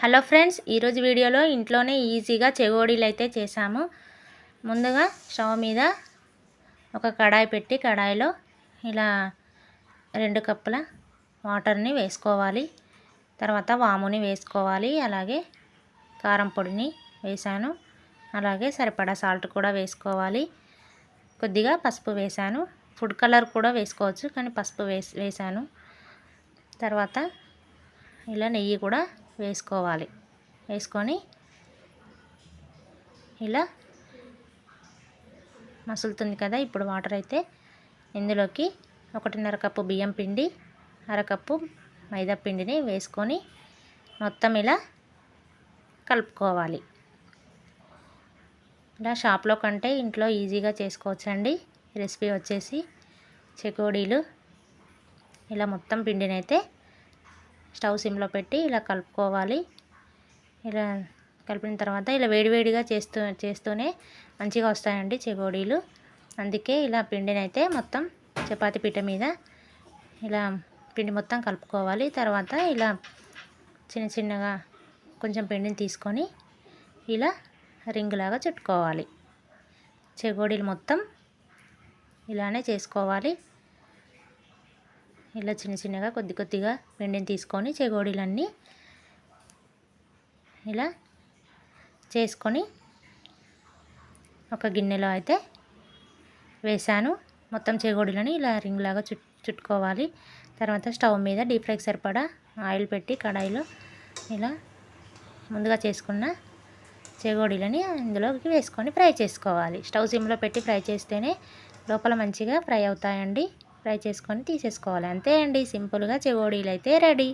Hello friends ఈరోజు వీడియోలో ఇంట్లోనే ఈజీగా చెగోడీలు అయితే చేసాము ముందుగా స్టవ్ మీద ఒక కడాయి పెట్టి కడాయిలో ఇలా రెండు కప్పుల వాటర్ని వేసుకోవాలి. తర్వాత వాముని వేసుకోవాలి. అలాగే కారం పొడిని వేసాను అలాగే సరిపడా సాల్ట్ కూడా వేసుకోవాలి. కొద్దిగా పసుపు వేసాను ఫుడ్ కలర్ కూడా వేసుకోవచ్చు కానీ పసుపు వేసాను తర్వాత ఇలా నెయ్యి కూడా వేసుకోవాలి. వేసుకొని ఇలా మసులుతుంది కదా ఇప్పుడు వాటర్ అయితే ఇందులోకి ఒకటిన్నర కప్పు బియ్యం పిండి అరకప్పు మైదా పిండిని వేసుకొని మొత్తం ఇలా కలుపుకోవాలి. ఇలా షాప్లో కంటే ఇంట్లో ఈజీగా చేసుకోవచ్చండి. రెసిపీ వచ్చేసి చెకోడీలు. ఇలా మొత్తం పిండినైతే అయితే స్టవ్ సిమ్లో పెట్టి ఇలా కలుపుకోవాలి. ఇలా కలిపిన తర్వాత ఇలా వేడివేడిగా చేస్తూ చేస్తూనే మంచిగా వస్తాయండి చెగోడీలు. అందుకే ఇలా పిండిని అయితే మొత్తం చపాతి పీట మీద ఇలా పిండి మొత్తం కలుపుకోవాలి. తర్వాత ఇలా చిన్న చిన్నగా కొంచెం పిండిని తీసుకొని ఇలా రింగులాగా చుట్టుకోవాలి. చెగోడీలు మొత్తం ఇలానే చేసుకోవాలి. ఇలా చిన్న చిన్నగా కొద్ది కొద్దిగా పిండిని తీసుకొని చెగోడీలన్నీ ఇలా చేసుకొని ఒక గిన్నెలో అయితే వేసాను మొత్తం చెగోడీలని ఇలా రింగ్ లాగా చుట్ చుట్టుకోవాలి. తర్వాత స్టవ్ మీద డీప్ ఫ్రైకి సరిపడా ఆయిల్ పెట్టి కడాయిలో ఇలా ముందుగా చేసుకున్న చెగోడీలని ఇందులోకి వేసుకొని ఫ్రై చేసుకోవాలి. స్టవ్ సిమ్లో పెట్టి ఫ్రై చేస్తేనే లోపల మంచిగా ఫ్రై అవుతాయండి. ఫ్రై చేసుకొని తీసేసుకోవాలి. అంతే అండి. సింపుల్గా చెగోడీలు అయితే రెడీ.